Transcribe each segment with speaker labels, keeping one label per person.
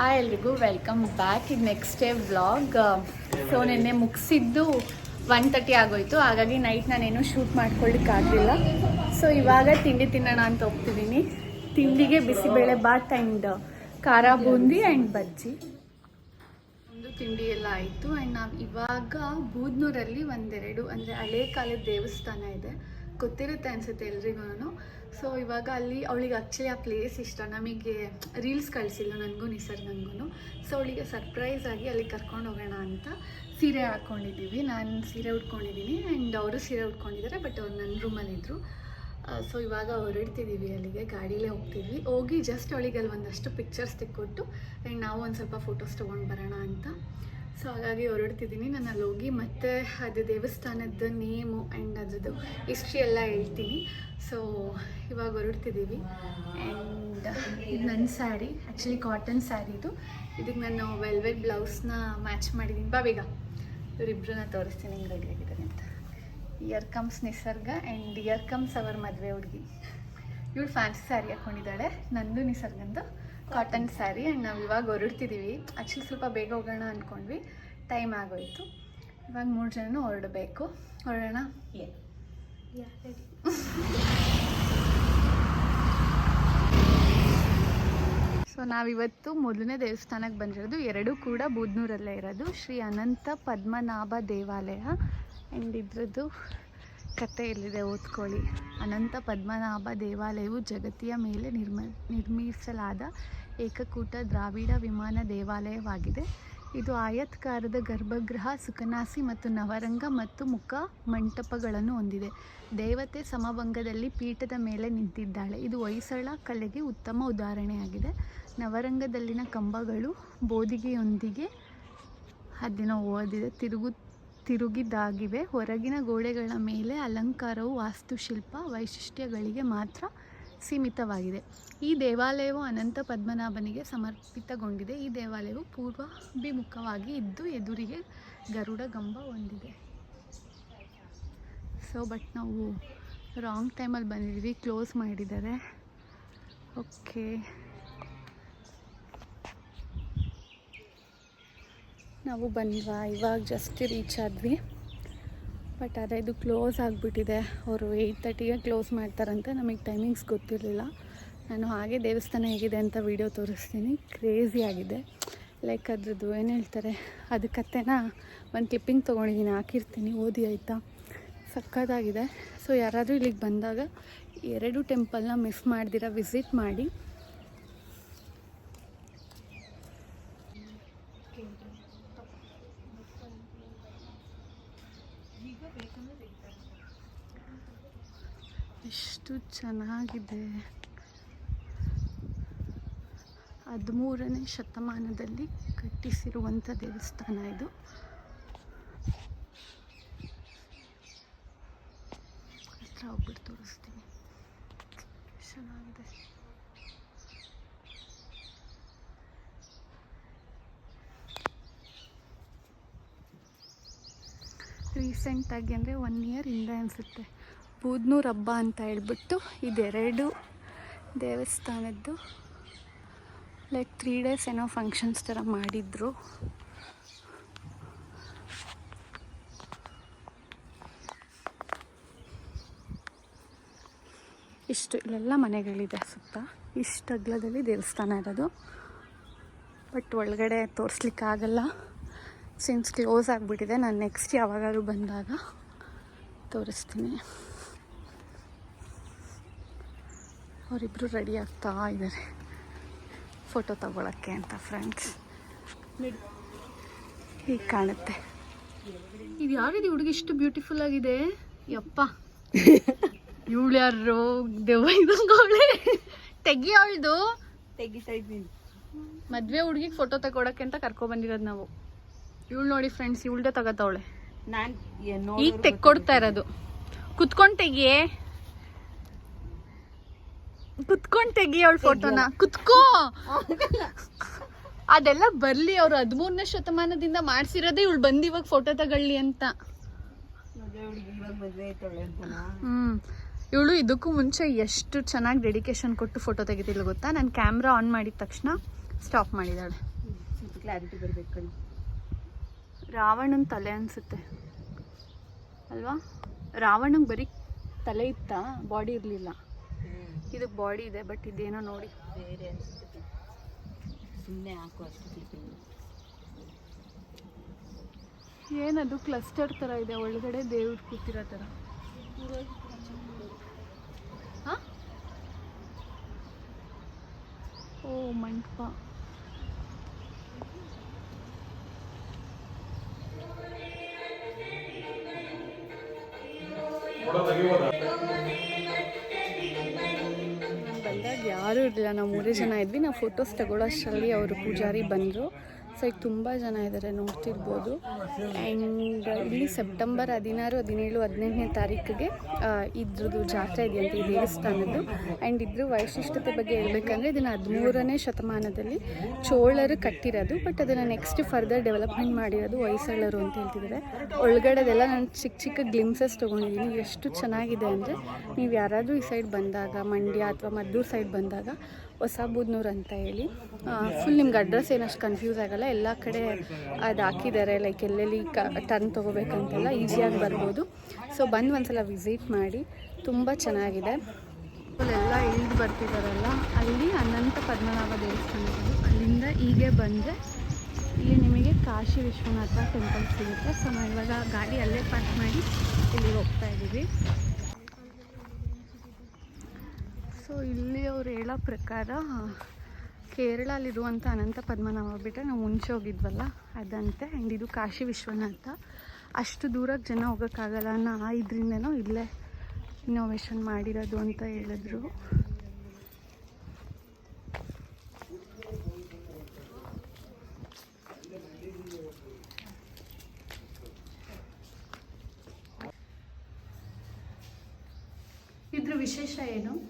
Speaker 1: Hi ಎಲ್ರಿಗೂ welcome back ಇದು next day vlog so ನಿನ್ನೆ ಮುಗಿಸಿದ್ದು ಒನ್ ತರ್ಟಿ ಆಗೋಯ್ತು. ಹಾಗಾಗಿ ನೈಟ್ ನಾನೇನು ಶೂಟ್ ಮಾಡ್ಕೊಳ್ಳಿಕ್ಕಾಗಲಿಲ್ಲ ಸೊ ಇವಾಗ ತಿಂಡಿ ತಿನ್ನೋಣ ಅಂತ ಹೋಗ್ತಿದ್ದೀನಿ ತಿಂಡಿಗೆ ಬಿಸಿಬೇಳೆ ಬಾತ್ ಆ್ಯಂಡ್ ಖಾರ ಬೂಂದಿ ಆ್ಯಂಡ್ ಬಜ್ಜಿ. ಒಂದು ತಿಂಡಿ ಎಲ್ಲ ಆಯಿತು. ಆ್ಯಂಡ್ ನಾವು ಇವಾಗ ಬೂದ್ನೂರಲ್ಲಿ ಒಂದೆರಡು, ಅಂದರೆ ಹಳೆ ಕಾಲದ ದೇವಸ್ಥಾನ ಇದೆ. ಗೊತ್ತಿರುತ್ತೆ ಅನಿಸುತ್ತೆ ಎಲ್ರಿಗೂ ಸೊ ಇವಾಗ ಅಲ್ಲಿ ಅವಳಿಗೆ ಆ್ಯಕ್ಚುಲಿ ಆ ಪ್ಲೇಸ್ ಇಷ್ಟ. ನಮಗೆ ರೀಲ್ಸ್ ಕಳಿಸಿಲ್ಲ ನನಗೂ ನಿಸರ್ಗಂಗೂ ಸೊ ಅವಳಿಗೆ ಸರ್ಪ್ರೈಸ್ ಆಗಿ ಅಲ್ಲಿ ಕರ್ಕೊಂಡು ಹೋಗೋಣ ಅಂತ ಸೀರೆ ಹಾಕ್ಕೊಂಡಿದ್ದೀವಿ ನಾನು ಸೀರೆ ಉಟ್ಕೊಂಡಿದ್ದೀನಿ ಆ್ಯಂಡ್ ಅವರು ಸೀರೆ ಉಟ್ಕೊಂಡಿದ್ದಾರೆ ಬಟ್ ಅವ್ರು ನನ್ನ ರೂಮಲ್ಲಿದ್ದರು ಸೊ ಇವಾಗ ಹೊರಡ್ತಿದ್ದೀವಿ ಅಲ್ಲಿಗೆ, ಗಾಡೀಲೇ ಹೋಗ್ತಿದ್ವಿ. ಹೋಗಿ ಜಸ್ಟ್ ಅವಳಿಗೆ ಅಲ್ಲಿ ಒಂದಷ್ಟು ಪಿಕ್ಚರ್ಸ್ ತೆಕ್ಕೊಟ್ಟು ಆ್ಯಂಡ್ ನಾವು ಒಂದು ಸ್ವಲ್ಪ ಫೋಟೋಸ್ ತೊಗೊಂಡು ಬರೋಣ ಅಂತ. ಸೊ ಹಾಗಾಗಿ ಹೊರಡ್ತಿದ್ದೀನಿ. ನಾನು ಅಲ್ಲಿ ಹೋಗಿ ಮತ್ತೆ ಅದು ದೇವಸ್ಥಾನದ ನೇಮು ಆ್ಯಂಡ್ ಅದ್ರದ್ದು ಹಿಸ್ಟ್ರಿ ಎಲ್ಲ ಹೇಳ್ತೀನಿ. ಸೊ ಇವಾಗ ಹೊರಡ್ತಿದ್ದೀವಿ. ಆ್ಯಂಡ್ ಇದು ನನ್ನ ಸ್ಯಾರಿ ಆ್ಯಕ್ಚುಲಿ ಕಾಟನ್ ಸ್ಯಾರಿ ಇದು. ಇದಕ್ಕೆ ನಾನು ವೆಲ್ವೆಟ್ ಬ್ಲೌಸ್ನ ಮ್ಯಾಚ್ ಮಾಡಿದ್ದೀನಿ. ಬಾ ಬೇಗ. ಇವರಿಬ್ಬರನ್ನ ತೋರಿಸ್ತೀನಿ ಹಿಂಗೆ ರೆಡಿ ಆಗಿದ್ದಾರೆ ಅಂತ. Here comes Nisarga and here comes our ಮದುವೆ ಹುಡುಗಿ. ಇವಳು ಫ್ಯಾನ್ಸಿ ಸ್ಯಾರಿ ಹಾಕ್ಕೊಂಡಿದ್ದಾಳೆ ನಂದು ನಿಸರ್ಗಂದು. ಕಾಟನ್ ಸ್ಯಾರಿ ಆ್ಯಂಡ್ ನಾವು ಇವಾಗ ಹೊರಡ್ತಿದ್ದೀವಿ ಆ್ಯಕ್ಚುಲಿ ಸ್ವಲ್ಪ ಬೇಗ ಹೋಗೋಣ ಅಂದ್ಕೊಂಡ್ವಿ ಟೈಮ್ ಆಗೋಯಿತು. ಇವಾಗ ಮೂರು ಜನನೂ ಹೊರಡಬೇಕು. ಹೊರಡೋಣ? ಸೊ ನಾವಿವತ್ತು ಮೊದಲನೇ ದೇವಸ್ಥಾನಕ್ಕೆ ಬಂದಿರೋದು. ಎರಡೂ ಕೂಡ ಬೂದ್ನೂರಲ್ಲೇ ಇರೋದು. ಶ್ರೀ ಅನಂತ ಪದ್ಮನಾಭ ದೇವಾಲಯ. ಆ್ಯಂಡ್ ಇದ್ರದ್ದು ಕತೆ ಇಲ್ಲಿದೆ, ಓದ್ಕೊಳ್ಳಿ. ಅನಂತ ಪದ್ಮನಾಭ ದೇವಾಲಯವು ಜಗತ್ತಿಯ ಮೇಲೆ ನಿರ್ಮ, ನಿರ್ಮಿಸಲಾದ ಏಕಕೂಟ ದ್ರಾವಿಡ ವಿಮಾನ ದೇವಾಲಯವಾಗಿದೆ. ಇದು ಆಯತ್ಕಾರದ ಗರ್ಭಗೃಹ ಸುಖನಾಸಿ ಮತ್ತು ನವರಂಗ ಮತ್ತು ಮುಖ ಮಂಟಪಗಳನ್ನು ಹೊಂದಿದೆ. ದೇವತೆ ಸಮಭಂಗದಲ್ಲಿ ಪೀಠದ ಮೇಲೆ ನಿಂತಿದ್ದಾಳೆ. ಇದು ಹೊಯ್ಸಳ ಕಲೆಗೆ ಉತ್ತಮ ಉದಾಹರಣೆಯಾಗಿದೆ. ನವರಂಗದಲ್ಲಿನ ಕಂಬಗಳು ಬೋದಿಗೆಯೊಂದಿಗೆ ಅದಿನ ಓದಿದೆ. ತಿರುಗು ತಿರುಗಿದಾಗಿವೆ ಹೊರಗಿನ ಗೋಡೆಗಳ ಮೇಲೆ ಅಲಂಕಾರವು ವಾಸ್ತುಶಿಲ್ಪ ವೈಶಿಷ್ಟ್ಯಗಳಿಗೆ ಮಾತ್ರ ಸೀಮಿತವಾಗಿದೆ. ಈ ದೇವಾಲಯವು ಅನಂತ ಪದ್ಮನಾಭನಿಗೆ ಸಮರ್ಪಿತಗೊಂಡಿದೆ. ಈ ದೇವಾಲಯವು ಪೂರ್ವಾಭಿಮುಖವಾಗಿ ಇದ್ದು ಎದುರಿಗೆ ಗರುಡ ಗಂಬ ಹೊಂದಿದೆ. ಸೊ ಬಟ್ ನಾವು ರಾಂಗ್ ಟೈಮಲ್ಲಿ ಬಂದಿದ್ವಿ ಕ್ಲೋಸ್ ಮಾಡಿದ್ದಾರೆ. ಓಕೆ ನಾವು ಬಂದ್ವಾ? ಇವಾಗ ಜಸ್ಟ್ ರೀಚ್ ಆದ್ವಿ. ಬಟ್ ಅದೇ ಇದು ಕ್ಲೋಸ್ ಆಗಿಬಿಟ್ಟಿದೆ. ಅವರು ಏಯ್ಟ್ ತರ್ಟಿಗೆ ಕ್ಲೋಸ್ ಮಾಡ್ತಾರಂತೆ. ನಮಗೆ ಟೈಮಿಂಗ್ಸ್ ಗೊತ್ತಿರಲಿಲ್ಲ. ನಾನು ಹಾಗೆ ದೇವಸ್ಥಾನ ಹೇಗಿದೆ ಅಂತ ವಿಡಿಯೋ ತೋರಿಸ್ತೀನಿ. ಕ್ರೇಜಿ ಆಗಿದೆ. ಲೈಕ್ ಅದ್ರದ್ದು ಏನು ಹೇಳ್ತಾರೆ? ಅದು ಒಂದು ಕ್ಲಿಪ್ಪಿಂಗ್ ತೊಗೊಂಡಿದ್ದೀನಿ ಹಾಕಿರ್ತೀನಿ. ಓದಿ ಆಯಿತಾ? ಸಕ್ಕತ್ತಾಗಿದೆ. ಸೊ ಯಾರಾದರೂ ಇಲ್ಲಿಗೆ ಬಂದಾಗ ಎರಡು ಟೆಂಪಲ್ನ ಮಿಸ್ ಮಾಡ್ದಿರ ವಿಸಿಟ್ ಮಾಡಿ ಎಷ್ಟು ಚೆನ್ನಾಗಿದೆ ಹದಿಮೂರನೇ ಶತಮಾನದಲ್ಲಿ ಕಟ್ಟಿಸಿರುವಂಥ ದೇವಸ್ಥಾನ ಇದು. ಹತ್ರ ಹೋಗ್ಬಿಟ್ಟು ತೋರಿಸ್ತೀನಿ. ಚೆನ್ನಾಗಿದೆ. ರೀಸೆಂಟಾಗಿ ಅಂದರೆ ಒನ್ ಇಯರ್ ಹಿಂದೆ ಅನಿಸುತ್ತೆ. ಬೂದ್ನೂರು ಹಬ್ಬ ಅಂತ ಹೇಳ್ಬಿಟ್ಟು ಇದೆರಡು ದೇವಸ್ಥಾನದ್ದು. ಲೈಕ್ ತ್ರೀ ಡೇಸ್ ಏನೋ ಫಂಕ್ಷನ್ಸ್ ಥರ ಮಾಡಿದ್ರು. ಇಷ್ಟು ಇಲ್ಲೆಲ್ಲ ಮನೆಗಳಿದೆ ಸುತ್ತ. ಇಷ್ಟು ಅಗ್ಲದಲ್ಲಿ ದೇವಸ್ಥಾನ ಇರೋದು. ಬಟ್ ಒಳಗಡೆ ತೋರಿಸ್ಲಿಕ್ಕಾಗಲ್ಲ. ಸಿನ್ಸ್ ಕ್ಲೋಸ್ ಆಗಿಬಿಟ್ಟಿದೆ, ನಾನು ನೆಕ್ಸ್ಟ್ ಯಾವಾಗಾದ್ರೂ ಬಂದಾಗ ತೋರಿಸ್ತೀನಿ. ಅವರಿಬ್ಬರು ರೆಡಿ ಆಗ್ತಾ ಇದ್ದಾರೆ ಫೋಟೋ ತಗೊಳಕ್ಕೆ ಅಂತ ಫ್ರೆಂಡ್ಸ್ ಹೀಗೆ ಕಾಣುತ್ತೆ. ಇದು ಯಾರಿದು? ಹುಡುಗಿ ಇಷ್ಟು ಬ್ಯೂಟಿಫುಲ್ ಆಗಿದೆ. ಯಪ್ಪ. ಇವಳು ಯಾರು ದೆವ್ವ ಇದಂಗವಳೆ ತೆಗಿ ಅವಳ್ದು.
Speaker 2: ತೆಗಿತಾ ಇದ್ದೀನಿ
Speaker 1: ಮದ್ವೆ ಹುಡುಗಿಗೆ ಫೋಟೋ ತಗೊಳಕ್ಕೆ ಅಂತ ಕರ್ಕೊ ಬಂದಿರೋದು ನಾವು. ಇವಳು ನೋಡಿ ಫ್ರೆಂಡ್ಸ್ ಇವಳ್ದೆ ತಗೋತಾವಳೆ.
Speaker 2: ನಾನ್
Speaker 1: ಈಗ ತೆಕ್ಕೊಡ್ತಾ ಇರೋದು. ಕುತ್ಕೊಂಡು ತೆಗಿಯೇ. ಕುತ್ಕೊಂಡ್ ತೆಗಿ ಅವ್ಳ ಫೋಟೋನ ಕುತ್ಕೋ. ಅದೆಲ್ಲ ಬರ್ಲಿ ಅವ್ರು ಹದಿಮೂರನೇ ಶತಮಾನದಿಂದ ಮಾಡ್ಸಿರೋದೇ ಇವಳು ಬಂದು ಇವಾಗ ಫೋಟೋ ತಗೊಳ್ಳಿ ಅಂತ. ಹ್ಮ್. ಇವಳು ಇದಕ್ಕೂ ಮುಂಚೆ ಎಷ್ಟು ಚೆನ್ನಾಗಿ ಡೆಡಿಕೇಶನ್ ಕೊಟ್ಟು ಫೋಟೋ ತೆಗಿತಿಲ್ಲ ಗೊತ್ತಾ? ನಾನು ಕ್ಯಾಮ್ರಾ ಆನ್ ಮಾಡಿದ ತಕ್ಷಣ ಸ್ಟಾಪ್ ಮಾಡಿದಾಳೆ.
Speaker 2: ಕ್ಲಾರಿಟಿ ಬರ್ಬೇಕು
Speaker 1: ರಾವಣನ ತಲೆ ಅನಿಸುತ್ತೆ. ಅಲ್ವಾ? ರಾವಣಂಗೆ ಬರೀ ತಲೆ ಇತ್ತ? ಬಾಡಿ ಇರಲಿಲ್ಲ. ಇದಕ್ಕೆ ಬಾಡಿ ಇದೆ ಬಟ್ ಇದೇನೋ ನೋಡಿ.
Speaker 2: ಬೇರೆ ಅನ್ಸುತ್ತೆ. ಸುಮ್ಮನೆ ಹಾಕು ಅಷ್ಟು ಕ್ಲಿಪ್ಪಿಂಗ್
Speaker 1: ಏನದು ಕ್ಲಸ್ಟರ್ ಥರ ಇದೆ ಒಳಗಡೆ ದೇವ್ರು ಕೂತಿರೋ ಥರ ಹಾ? ಓ ಮಂಟಪ. ಇರಲಿಲ್ಲ. ನಾವು ಮೂರೇ ಜನ ಇದ್ವಿ. ನಾವು ಫೋಟೋಸ್ ತಗೊಳ್ಳೋಷ್ಟರಲ್ಲಿ ಅವರು ಪೂಜಾರಿ ಬಂದರು. ಸೊ ಈಗ ತುಂಬ ಜನ ಇದ್ದಾರೆ ನೋಡ್ತಿರ್ಬೋದು. ಆ್ಯಂಡ್ ಇಲ್ಲಿ ಸೆಪ್ಟೆಂಬರ್ ಹದಿನಾರು, ಹದಿನೇಳು, ಹದಿನೆಂಟನೇ ತಾರೀಕಿಗೆ ಇದ್ರದ್ದು ಜಾತ್ರೆ ಇದೆಯಂತೆ ಈ ದೇವಸ್ಥಾನದ್ದು. ಆ್ಯಂಡ್ ಇದ್ರ ವೈಶಿಷ್ಟ್ಯತೆ ಬಗ್ಗೆ ಹೇಳಬೇಕಂದ್ರೆ ಇದನ್ನು ಹದಿಮೂರನೇ ಶತಮಾನದಲ್ಲಿ ಚೋಳರು ಕಟ್ಟಿರೋದು ಬಟ್ ಅದನ್ನು ನೆಕ್ಸ್ಟ್ ಫರ್ದರ್ ಡೆವಲಪ್ಮೆಂಟ್ ಮಾಡಿರೋದು ಹೊಯ್ಸಳರು ಅಂತ ಹೇಳ್ತಿದ್ದಾರೆ. ಒಳಗಡೆದೆಲ್ಲ ನಾನು ಚಿಕ್ಕ ಚಿಕ್ಕ ಗ್ಲಿಮ್ಸಸ್ ತೊಗೊಂಡಿದ್ದೀನಿ. ಎಷ್ಟು ಚೆನ್ನಾಗಿದೆ ಅಂದರೆ, ನೀವು ಯಾರಾದರೂ ಈ ಸೈಡ್ ಬಂದಾಗ, ಮಂಡ್ಯ ಅಥವಾ ಮದ್ದೂರು ಸೈಡ್ ಬಂದಾಗ ಹೊಸ ಬೂದ್ನೂರು ಅಂತ ಹೇಳಿ. ಫುಲ್ ನಿಮ್ಗೆ ಅಡ್ರೆಸ್ ಏನಷ್ಟು ಕನ್ಫ್ಯೂಸ್ ಆಗಲ್ಲ. ಎಲ್ಲ ಕಡೆ ಅದು ಹಾಕಿದ್ದಾರೆ ಲೈಕ್ ಎಲ್ಲೆಲ್ಲಿ ಕ ಟರ್ನ್ ತೊಗೋಬೇಕಂತೆಲ್ಲ ಈಸಿಯಾಗಿ ಬರ್ಬೋದು. ಸೊ ಬಂದು ಒಂದ್ಸಲ ವಿಸಿಟ್ ಮಾಡಿ. ತುಂಬ ಚೆನ್ನಾಗಿದೆ. ಎಲ್ಲ ಇಳಿದು ಬರ್ತಿದ್ದಾರಲ್ಲ ಅಲ್ಲಿ ಅನಂತ ಪದ್ಮನಾಭ ದೇವಸ್ಥಾನ ಇದೆ. ಅಲ್ಲಿಂದ ಹೀಗೆ ಬಂದರೆ ಇಲ್ಲಿ ನಿಮಗೆ ಕಾಶಿ ವಿಶ್ವನಾಥ ಟೆಂಪಲ್ ಸಿಗುತ್ತೆ. ಸೊ ನಾವು ಇವಾಗ ಗಾಡಿ ಅಲ್ಲೇ ಪಾರ್ಕ್ ಮಾಡಿ ಇಲ್ಲಿಗೆ ಹೋಗ್ತಾ ಇದ್ದೀವಿ ಸೊ ಇಲ್ಲಿ ಅವ್ರು ಹೇಳೋ ಪ್ರಕಾರ ಕೇರಳಲ್ಲಿರುವಂಥ ಅನಂತ ಪದ್ಮನಾಭ ಬಿಟ್ಟರೆ ನಾವು ಮುಂಚೆ ಹೋಗಿದ್ವಲ್ಲ, ಅದಂತೆ. ಆ್ಯಂಡ್ ಇದು ಕಾಶಿ ವಿಶ್ವನಾಥ. ಅಷ್ಟು ದೂರಕ್ಕೆ ಜನ ಹೋಗೋಕ್ಕಾಗಲ್ಲ ಅನ್ನೋ ಆ ಇದರಿಂದನೋ ಇಲ್ಲೇ ಇನೋವೇಷನ್ ಮಾಡಿರೋದು ಅಂತ ಹೇಳಿದ್ರು. ಇದ್ರ ವಿಶೇಷ ಏನು?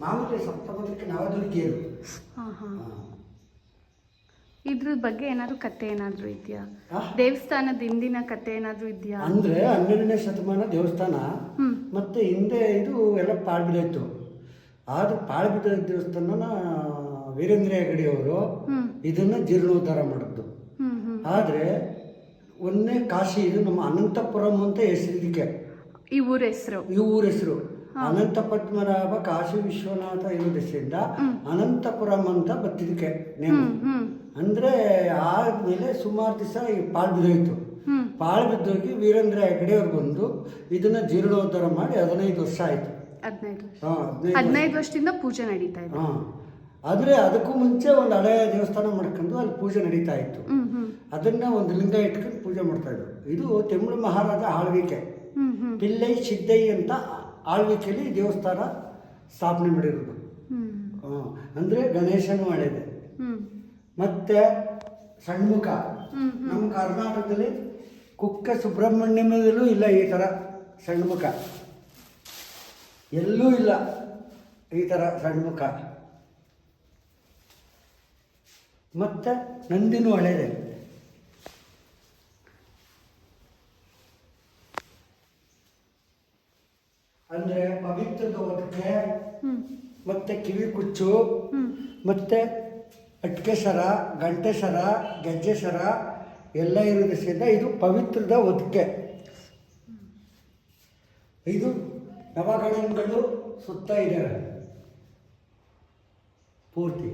Speaker 3: ಮಾಮೂಲಿ ಸಪ್ತಪದಿಕ್ಕೆ ನವದುರ್ಗಿಯರು
Speaker 1: ಹಾಂ ಹಾಂ. ಇದ್ರ ಬಗ್ಗೆ ಏನಾದ್ರು ಕತೆ ಏನಾದರೂ ಇದೆಯಾ? ದೇವಸ್ಥಾನದ ಹಿಂದಿನ ಕತೆ ಏನಾದರೂ ಇದೆಯಾ?
Speaker 3: ಅಂದ್ರೆ ಹನ್ನೆರಡನೇ ಶತಮಾನ ದೇವಸ್ಥಾನ. ಮತ್ತೆ ಹಿಂದೆ ಇದು ಎಲ್ಲ ಪಾಳ್ಬಿದ್ದಾಯ್ತು ಆದ್ರೆ ಪಾಳ್ಬಿದ್ದ ದೇವಸ್ಥಾನನ ವೀರೇಂದ್ರ ಹೆಗಡೆ ಅವರು ಇದನ್ನ ಜೀರ್ಣೋದ್ಧಾರ ಮಾಡಿದ್ದು. ಆದರೆ ಒಂದನೇ ಕಾಶಿ ಇದು ನಮ್ಮ ಅನಂತಪುರಂ ಅಂತ ಹೆಸರಿದಕ್ಕೆ
Speaker 1: ಈ ಊರ ಹೆಸರು.
Speaker 3: ಈ ಊರ ಹೆಸರು. ಅನಂತ ಪದ್ಮನಾಭ ಕಾಶಿ ವಿಶ್ವನಾಥ ಇರೋದರಿಂದ ಅನಂತಪುರಂ ಅಂತ ಬತ್ತಿದಕ್ಕೆ ನೇಮ. ಅಂದ್ರೆ ಆದ್ಮೇಲೆ ಸುಮಾರು ದಿವಸ ಈ ಪಾಳು ಬಿದ್ದೋಯ್ತು. ಪಾಳ್ ಬಿದ್ದೋಗಿ ವೀರೇಂದ್ರ ಹೆಗಡೆ ಅವ್ರು ಬಂದು ಇದನ್ನ ಜೀರ್ಣೋದ್ಧಾರ ಮಾಡಿ ಹದಿನೈದು ವರ್ಷ ಆಯ್ತು.
Speaker 1: ಹದಿನೈದು ವರ್ಷದಿಂದ ಪೂಜೆ ನಡೀತಾ ಇದೆ.
Speaker 3: ಆದ್ರೆ ಅದಕ್ಕೂ ಮುಂಚೆ ಒಂದು ಹಳೆಯ ದೇವಸ್ಥಾನ ಮಾಡ್ಕೊಂಡು ಅಲ್ಲಿ ಪೂಜೆ ನಡೀತಾ ಇತ್ತು. ಅದನ್ನ ಒಂದು ಲಿಂಗ ಇಟ್ಕೊಂಡು ಪೂಜೆ ಮಾಡ್ತಾ ಇದ್ರು. ಇದು ತಮಿಳು ಮಹಾರಾಜ ಆಳ್ವಿಕೆ. ಪಿಲ್ಲೈ ಸಿದ್ದೈ ಅಂತ ಆಳ್ವಿಕೆಯಲ್ಲಿ ದೇವಸ್ಥಾನ ಸ್ಥಾಪನೆ ಮಾಡಿರೋದು.
Speaker 1: ಅಂದರೆ
Speaker 3: ಹಾ, ಅಂದ್ರೆ ಗಣೇಶನು ಹಳೇದೆ
Speaker 1: ಹ್ಮ್.
Speaker 3: ಮತ್ತೆ ಸಣ್ಮುಖ ನಮ್ಮ ಕರ್ನಾಟಕದಲ್ಲಿ ಕುಕ್ಕೆ ಸುಬ್ರಹ್ಮಣ್ಯಮದಲ್ಲೂ ಇಲ್ಲ ಈ ಥರ ಸಣ್ಮುಖ ಎಲ್ಲೂ ಇಲ್ಲ ಈ ಥರ ಸಣ್ಮುಖ ಮತ್ತೆ ನಂದಿನೂ ಹಳೇದೆ ಅಂದ್ರೆ ಪವಿತ್ರದ
Speaker 1: ಹ್ಮ್.
Speaker 3: ಮತ್ತೆ ಕಿವಿ ಕುಚ್ಚು ಮತ್ತೆ ಅಟ್ಕೆ ಸರ ಗಂಟೆ ಸರ ಗೆಜ್ಜೆ ಸರ ಎಲ್ಲ ಇರೋದ್ರಿಂದ ಇದು ಪವಿತ್ರದ ಒದಕೆ ಇದು ನವಗಣಗಳು ಸುತ್ತ ಇದ್ದಾವೆ ಪೂರ್ತಿ.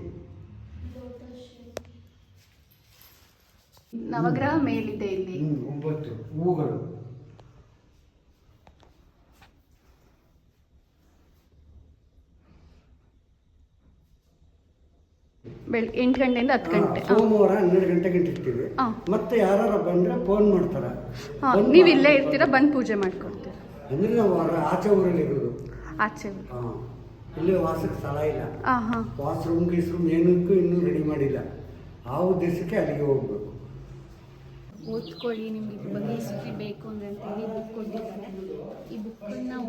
Speaker 1: ನವಗ್ರಹ ಮೇಲಿದೆ ಇಲ್ಲಿ.
Speaker 3: ಒಂಬತ್ತು ಹೂಗಳು.
Speaker 1: ಬೆಳಗ್ಗೆ ಎಂಟು ಗಂಟೆಯಿಂದ ಹತ್ತು ಗಂಟೆ
Speaker 3: ಸೋಮವಾರ ಹನ್ನೆರಡು ಗಂಟೆ ಗಂಟೆ ಇರ್ತೀವಿ.
Speaker 1: ಹಾ.
Speaker 3: ಮತ್ತೆ ಯಾರು ಬಂದ್ರೆ ಫೋನ್ ಮಾಡ್ತಾರೆ.
Speaker 1: ಹಾಂ ನೀವು ಇಲ್ಲೇ ಇರ್ತೀರಾ ಬಂದು ಪೂಜೆ ಮಾಡ್ಕೊಡ್ತೀರಾ.
Speaker 3: ಅಂದ್ರೆ ನಾವು ಆಚೆ ಊರಲ್ಲಿ ಇರೋದು.
Speaker 1: ಆಚೆ
Speaker 3: ಹಾ. ಇಲ್ಲಿ ವಾಸಕ್ಕೆ ಸ್ಥಳ ಇಲ್ಲ.
Speaker 1: ಹಾಂ ಹಾಂ.
Speaker 3: ವಾಶ್ರೂಮ್ ಗೀಶ್ರೂಮ್ ಏನಕ್ಕೂ ಇನ್ನೂ ರೆಡಿ ಮಾಡಿಲ್ಲ. ಆ ಉದ್ದೇಶಕ್ಕೆ ಅಲ್ಲಿಗೆ ಹೋಗ್ಬೇಕು.
Speaker 1: ಓದ್ಕೊಳ್ಳಿ ನಿಮ್ಗೆ ಇದ್ರ ಬಗ್ಗೆ ಹಿಸ್ಟ್ರಿ ಬೇಕು ಅಂತ ಅಂತೇಳಿ ಬುಕ್ ಕೊಟ್ಟಿದ್ದಾರೆ. ಈ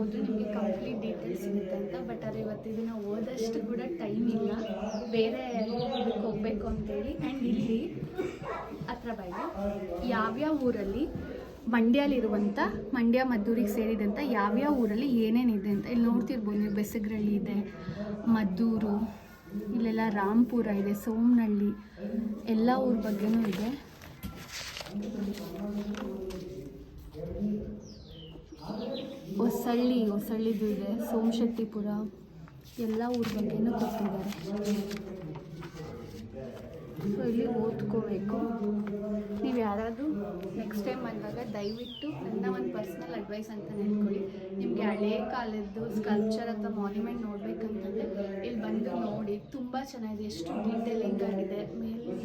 Speaker 1: ಓದಿದ್ರೆ ನಿಮಗೆ ಕಂಪ್ಲೀಟ್ ಡೀಟೇಲ್ಸ್ ಸಿಗುತ್ತೆ ಅಂತ. ಬಟ್ ಆದರೆ ಇವತ್ತು ಇದನ್ನು ಓದಷ್ಟು ಕೂಡ ಟೈಮ್ ಇಲ್ಲ. ಬೇರೆ ಇದಕ್ಕೆ ಹೋಗಬೇಕು ಅಂತೇಳಿ. ಆ್ಯಂಡ್ ಇಲ್ಲಿ ಹತ್ರ ಬಾಯಿಗೆ ಯಾವ್ಯಾವ ಊರಲ್ಲಿ ಮಂಡ್ಯಲ್ಲಿರುವಂಥ ಮಂಡ್ಯ ಮದ್ದೂರಿಗೆ ಸೇರಿದಂಥ ಯಾವ್ಯಾವ ಊರಲ್ಲಿ ಏನೇನಿದೆ ಅಂತ ಇಲ್ಲಿ ನೋಡ್ತಿರ್ಬೋದು. ನೀವು ಬೆಸಗ್ರಳ್ಳಿ ಇದೆ, ಮದ್ದೂರು, ಇಲ್ಲೆಲ್ಲ ರಾಮ್ಪುರ ಇದೆ ಸೋಮನಹಳ್ಳಿ ಎಲ್ಲ ಊರ ಬಗ್ಗೆನೂ ಇದೆ. ಹೊಸಳ್ಳಿ ಹೊಸಳ್ಳಿದು ಇದೆ, ಸೋಮಶೆಟ್ಟಿಪುರ, ಎಲ್ಲ ಊರ ಬಗ್ಗೆನೂ ಕೊಟ್ಟಿದ್ದಾರೆ ಸೊ ಇಲ್ಲಿ ಓದ್ಕೋಬೇಕು. ನೀವು ಯಾರಾದರೂ ನೆಕ್ಸ್ಟ್ ಟೈಮ್ ಬಂದಾಗ ದಯವಿಟ್ಟು ನನ್ನ ಒಂದು ಪರ್ಸ್ನಲ್ ಅಡ್ವೈಸ್ ಅಂತ ನೆನ್ಕೊಳ್ಳಿ ನಿಮಗೆ ಹಳೆ ಕಾಲದ್ದು ಸ್ಕಲ್ಪ್ಚರ್ ಅಥವಾ ಮಾನ್ಯುಮೆಂಟ್ ನೋಡಬೇಕಂತಂದರೆ ಇಲ್ಲಿ ಬಂದು ನೋಡಿ, ತುಂಬ ಚೆನ್ನಾಗಿದೆ. ಎಷ್ಟು ಡೀಟೇಲಿಂಗ್ ಆಗಿದೆ. ಮೇಲೆ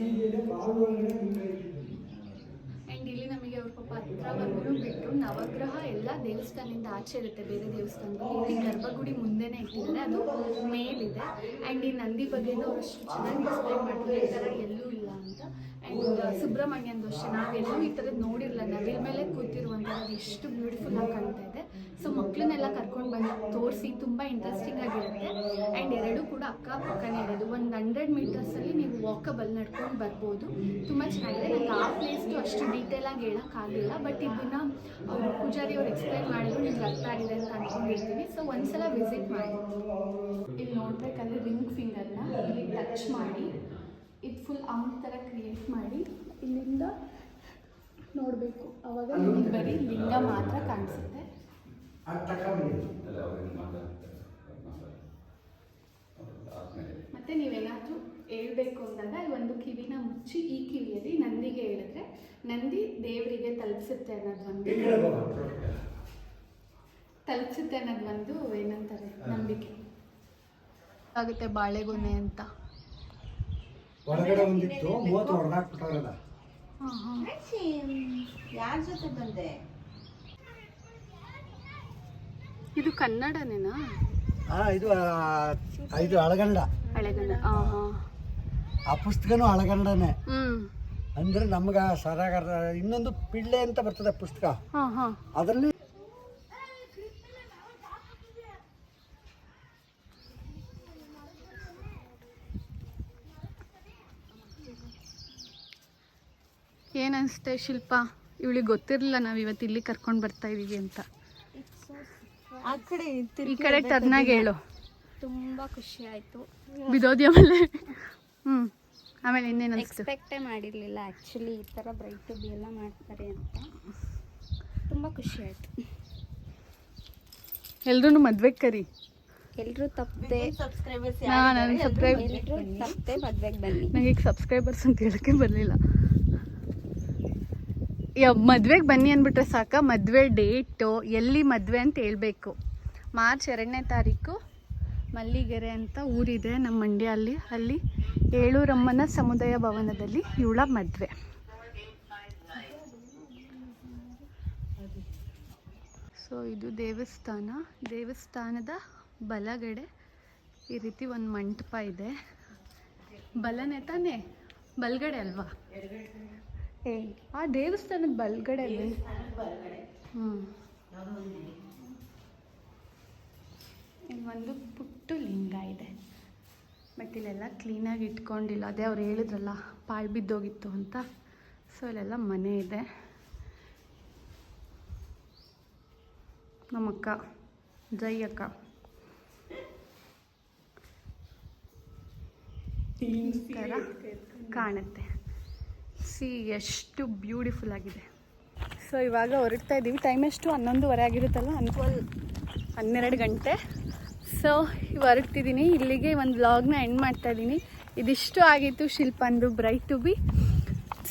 Speaker 1: ಆ್ಯಂಡ್ ಇಲ್ಲಿ ನಮಗೆ ಅವ್ರ ಪಾಪ ಹತ್ರವರೆಗೂ ಬಿಟ್ಟರು ನವಗ್ರಹ ಎಲ್ಲ ದೇವಸ್ಥಾನದಿಂದ ಆಚೆ ಇರುತ್ತೆ. ಬೇರೆ ದೇವಸ್ಥಾನದಲ್ಲಿ ಇಲ್ಲಿ ಗರ್ಭಗುಡಿ ಮುಂದೆನೇ ಇಟ್ಟಿದ್ದಾರೆ. ಅದು ಮೇಲಿದೆ. ಆ್ಯಂಡ್ ಈ ನಂದಿ ಬಗ್ಗೆನೂ ಅಷ್ಟು ಚೆನ್ನಾಗಿ ಎಕ್ಸ್ಪ್ಲೈನ್ ಮಾಡ್ತಾರೆ ಈ ಥರ ಎಲ್ಲೂ ಇಲ್ಲ ಅಂತ. ಆ್ಯಂಡ್ ಸುಬ್ರಹ್ಮಣ್ಯನ ದೋಷ ನಾವೆಲ್ಲೂ ಈ ಥರದ್ದು ನೋಡಿರಲ್ಲ ನವಿಲ್ ಮೇಲೆ ಕೂತಿರುವಂಥದ್ದು ಎಷ್ಟು ಬ್ಯೂಟಿಫುಲ್ ಆಗಿ ಕಾಣ್ತಾ ಇದೆ ಸೊ ಮಕ್ಕಳನ್ನೆಲ್ಲ ಕರ್ಕೊಂಡು ಬಂದು ತೋರಿಸಿ ತುಂಬ ಇಂಟ್ರೆಸ್ಟಿಂಗ್ ಆಗಿರುತ್ತೆ. ಆ್ಯಂಡ್ ಎರಡೂ ಕೂಡ ಅಕ್ಕಪಕ್ಕನೇ ಇರೋದು. ಒಂದು ಹಂಡ್ರೆಡ್ ಮೀಟರ್ಸಲ್ಲಿ ನೀವು ವಾಕಬಲ್ ನಡ್ಕೊಂಡು ಬರ್ಬೋದು. ತುಂಬ ಚೆನ್ನಾಗಿದೆ. ನಂಗೆ ಆ ಪ್ಲೇಸ್ದು ಅಷ್ಟು ಡೀಟೇಲಾಗಿ ಹೇಳೋಕ್ಕಾಗಲಿಲ್ಲ ಬಟ್ ಇದನ್ನು ಅವರು ಪೂಜಾರಿ ಅವ್ರು ಎಕ್ಸ್ಪ್ಲೈನ್ ಮಾಡಿದ್ರು. ನಿಮ್ಗೆ ಅರ್ಥ ಆಗಿದೆ ಅಂತ ಅನ್ಕೊಂಡಿರ್ತೀನಿ. ಸೊ ಒಂದ್ಸಲ ವಿಸಿಟ್ ಮಾಡಿ. ಇಲ್ಲಿ ನೋಡಬೇಕಂದ್ರೆ ರಿಂಗ್ ಫಿಂಗರ್ನ ಇಲ್ಲಿ ಟಚ್ ಮಾಡಿ. ಇದು ಫುಲ್ ಅಮೌಂಟ್ ಥರ ಕ್ರಿಯೇಟ್ ಮಾಡಿ. ಇಲ್ಲಿಂದ ನೋಡಬೇಕು. ಅವಾಗ ಬರೀ ಲಿಂಗ ಮಾತ್ರ ಕಾಣಿಸುತ್ತೆ.
Speaker 3: ಅದು ತಗೊಂಡು
Speaker 1: ಮತ್ತೆ ನೀವೇನಾದರೂ ಹೇಳ್ಬೇಕು ಅಂದಾಗ ಒಂದು ಕಿವಿನ ಮುಚ್ಚಿ ಈ ಕಿವಿಯಲ್ಲಿ ನಂದಿಗೆ ಹೇಳಿದ್ರೆ ನಂದಿ ದೇವರಿಗೆ ತಲುಪಿಸುತ್ತೆ ಅನ್ನೋದು
Speaker 3: ಬಂದು.
Speaker 1: ತಲುಪಿಸುತ್ತೆ ಅನ್ನೋದು ಒಂದು ಏನಂತಾರೆ ನಂಬಿಕೆ. ಆಗುತ್ತೆ ಬಾಳೆಗೊನೆ ಅಂತ.
Speaker 3: ಒಳಗಡೆ ಒಂದಿತ್ತು ಮೂವತ್ತು
Speaker 2: ಯಾರ ಜೊತೆ ಬಂದೆ?
Speaker 1: ಇದು ಕನ್ನಡನೇನಾ?
Speaker 3: ಆ ಇದು ಆ, ಇದು ಅಳಗಂಡ.
Speaker 1: ಹಳೆಗನ್ನಡ ಹಾಂ ಹಾಂ.
Speaker 3: ಆ ಪುಸ್ತಕನೂ ಅಳಗಂಡನೇ.
Speaker 1: ಹ್ಞೂ
Speaker 3: ಅಂದ್ರೆ ನಮ್ಗೆ ಸರಾಗರ ಇನ್ನೊಂದು ಪಿಳ್ಳೆ ಅಂತ ಬರ್ತದೆ ಪುಸ್ತಕ.
Speaker 1: ಹಾಂ ಹಾಂ.
Speaker 3: ಅದರಲ್ಲಿ
Speaker 1: ಏನು ಅನಿಸುತ್ತೆ ಶಿಲ್ಪ? ಇವಳಿಗೆ ಗೊತ್ತಿರಲಿಲ್ಲ ನಾವು ಇವತ್ತು ಇಲ್ಲಿ ಕರ್ಕೊಂಡು ಬರ್ತಾ ಇದೀವಿ ಅಂತ.
Speaker 2: ಆ ಕಡೆ
Speaker 1: ಈ ಕಡೆ ಟರ್ನಾಗ ಹೇಳು.
Speaker 4: ತುಂಬಾ ಖುಷಿ ಆಯ್ತು.
Speaker 1: ಬಿದೋದಿ ಆಮೇಲೆ? ಹ್ಞೂ ಆಮೇಲೆ ಇನ್ನೇನು
Speaker 4: ಎಕ್ಸ್ಪೆಕ್ಟೇ ಮಾಡಿರಲಿಲ್ಲ ಆ್ಯಕ್ಚುಲಿ ಈ ಥರ ಬ್ರೈಟ್ ಟು ಬಿ ಎಲ್ಲ ಮಾಡ್ತಾರೆ ಅಂತ. ತುಂಬ ಖುಷಿ ಆಯಿತು.
Speaker 1: ಎಲ್ರೂ ಮದ್ವೆಗೆ ಕರಿ.
Speaker 4: ಎಲ್ಲರೂ ತಪ್ಪದೆ
Speaker 2: ಸಬ್ಸ್ಕ್ರೈಬರ್ಸ್
Speaker 1: ಹಾಂ ನಾನು ಸಬ್ಸ್ಕ್ರೈಬ್
Speaker 4: ಎಲ್ಲರೂ ತಪ್ಪದೆ ಮದ್ವೆಗೆ ಬನ್ನಿ.
Speaker 1: ನನಗೆ ಈಗ ಸಬ್ಸ್ಕ್ರೈಬರ್ಸ್ ಅಂತ ಹೇಳೋಕ್ಕೆ ಬರಲಿಲ್ಲ. ಮದ್ವೆಗೆ ಬನ್ನಿ ಅಂದ್ಬಿಟ್ರೆ ಸಾಕ. ಮದುವೆ ಡೇಟು, ಎಲ್ಲಿ ಮದುವೆ ಅಂತ ಹೇಳ್ಬೇಕು. ಮಾರ್ಚ್ ಎರಡನೇ ತಾರೀಕು ಮಲ್ಲಿಗೆರೆ ಅಂತ ಊರಿದೆ ನಮ್ಮ ಮಂಡ್ಯ ಅಲ್ಲಿ. ಅಲ್ಲಿ ಏಳೂರಮ್ಮನ ಸಮುದಾಯ ಭವನದಲ್ಲಿ ಇವಳ ಮದುವೆ. ಸೊ ಇದು ದೇವಸ್ಥಾನ. ದೇವಸ್ಥಾನದ ಬಲಗಡೆ ಈ ರೀತಿ ಒಂದು ಮಂಟಪ ಇದೆ. ಬಲನೇ ತಾನೇ? ಬಲಗಡೆ ಅಲ್ವಾ? ಏ ಆ ದೇವಸ್ಥಾನದ ಬಲ್ಗಡೆ ಒಂದು ಪುಟ್ಟು ಲಿಂಗ ಇದೆ. ಬಟ್ ಇಲ್ಲೆಲ್ಲ ಕ್ಲೀನಾಗಿ ಇಟ್ಕೊಂಡಿಲ್ಲ. ಅದೇ ಅವ್ರು ಹೇಳಿದ್ರಲ್ಲ ಪಾಳು ಬಿದ್ದೋಗಿತ್ತು ಅಂತ. ಸೊ ಇಲ್ಲೆಲ್ಲ ಮನೆ ಇದೆ. ನಮ್ಮಕ್ಕ ಜೈ ಅಕ್ಕ ಕಾಣುತ್ತೆ. ಸಿ, ಎಷ್ಟು ಬ್ಯೂಟಿಫುಲ್ ಆಗಿದೆ. ಸೊ ಇವಾಗ ಹೊರಡ್ತಾ ಇದ್ದೀವಿ ಟೈಮ್ ಎಷ್ಟು? ಹನ್ನೊಂದುವರೆ ಆಗಿರುತ್ತಲ್ಲ? ಅನ್ಕೋಲ್ ಹನ್ನೆರಡು ಗಂಟೆ. ಸೊ ಹೊರಡ್ತಿದ್ದೀನಿ. ಇಲ್ಲಿಗೆ ಒಂದು ವ್ಲಾಗ್ನ ಎಂಡ್ ಮಾಡ್ತಾ ಇದ್ದೀನಿ ಇದಿಷ್ಟು ಆಗಿತ್ತು ಶಿಲ್ಪಂದು ಬ್ರೈಟ್ ಟು ಬಿ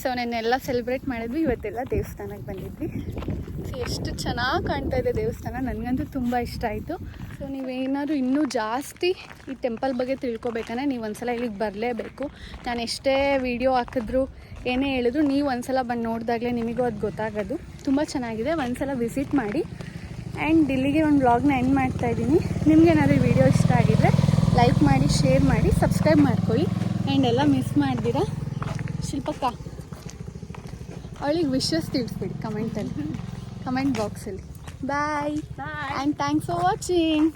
Speaker 1: ಸೊ ನೆನ್ನೆಲ್ಲ ಸೆಲೆಬ್ರೇಟ್ ಮಾಡಿದ್ವಿ. ಇವತ್ತೆಲ್ಲ ದೇವಸ್ಥಾನಕ್ಕೆ ಬಂದಿದ್ವಿ. ಸೊ ಎಷ್ಟು ಚೆನ್ನಾಗಿ ಕಾಣ್ತಾ ಇದೆ ದೇವಸ್ಥಾನ. ನನಗಂತೂ ತುಂಬ ಇಷ್ಟ ಆಯಿತು. ಸೊ ನೀವೇನಾದ್ರು ಇನ್ನೂ ಜಾಸ್ತಿ ಈ ಟೆಂಪಲ್ ಬಗ್ಗೆ ತಿಳ್ಕೊಬೇಕಂದ್ರೆ ನೀವು ಒಂದ್ಸಲ ಇಲ್ಲಿಗೆ ಬರಲೇಬೇಕು. ನಾನು ಎಷ್ಟೇ ವಿಡಿಯೋ ಹಾಕಿದ್ರು, ಏನೇ ಹೇಳಿದ್ರು ನೀವು ಒಂದ್ಸಲ ಬಂದು ನೋಡಿದಾಗಲೇ ನಿಮಗೂ ಅದು ಗೊತ್ತಾಗೋದು. ತುಂಬ ಚೆನ್ನಾಗಿದೆ, ಒಂದ್ಸಲ ವಿಸಿಟ್ ಮಾಡಿ. ಆ್ಯಂಡ್ ಇಲ್ಲಿಗೆ ಒಂದು ಬ್ಲಾಗ್ನ ಎಂಡ್ ಮಾಡ್ತಾ ಇದ್ದೀನಿ. ನಿಮ್ಗೇನಾದ್ರು ಈ ವಿಡಿಯೋ ಇಷ್ಟ ಆಗಿದ್ರೆ ಲೈಕ್ ಮಾಡಿ ಶೇರ್ ಮಾಡಿ ಸಬ್ಸ್ಕ್ರೈಬ್ ಮಾಡ್ಕೊಳ್ಳಿ. ಆ್ಯಂಡ್ ಎಲ್ಲ ಮಿಸ್ ಮಾಡ್ದಿರಾ? ಶಿಲ್ಪಕ್ಕ, ಅವಳಿಗೆ ವಿಶಸ್ ತಿಳಿಸ್ಬಿಡಿ ಕಮೆಂಟಲ್ಲಿ ಕಮೆಂಟ್ ಬಾಕ್ಸಲ್ಲಿ Bye. Bye. And thanks for watching.